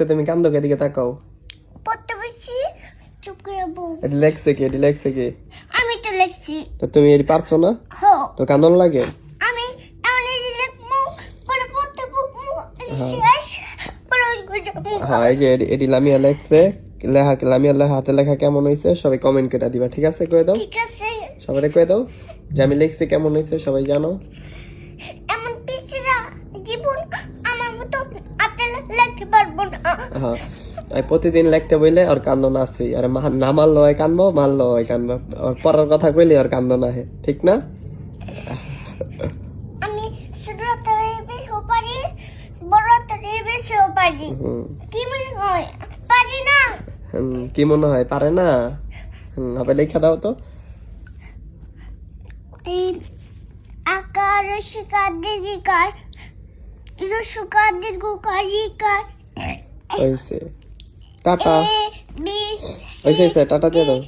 লেখছে তুমি কান্দো দিকে তাকাও। পড়তে বসছি। চুপ করে বউ। এটি লেখছে কি? এটি লেখছে কি? আমি তো লিখছি। তো তুমি পারছ না? তো কান্দন লাগে? আমি পরে পড়তে শেষ পরে হ্যাঁ এই যে এটি- এটি লামিয়া লেখছে। লেখা লামিয়া লেখা হাতে লেখা কেমন হয়েছে সবাই কমেন্ট করে দিবা ঠিক আছে? কয়ে দাও। ঠিক আছে। সবাই কয়ে দাও। যে আমি লিখছি কেমন হয়েছে সবাই জানো। লিখতে পারব না। হ্যাঁ। প্রতিদিন লিখতে বইলে ওর কান্দন আছে। আর না মারলো হয় কানবো মারলো হয় কানবো ওর পড়ার কথা কইলে ওর কান্দন আহে ঠিক না? আমি ছোট হাতে বেশিও পারি বড় হাতে বেশিও পারি। কি মনে হয়? পারি না। কি মনে হয়? পারে না? হবে লেখা দাও তো। এই আকার শিকার দিদিকার রসুকার দিগুকার জিকার হয়েছে টাটা। বি হয়েছে হয়েছে টাটা দিয়ে দাও।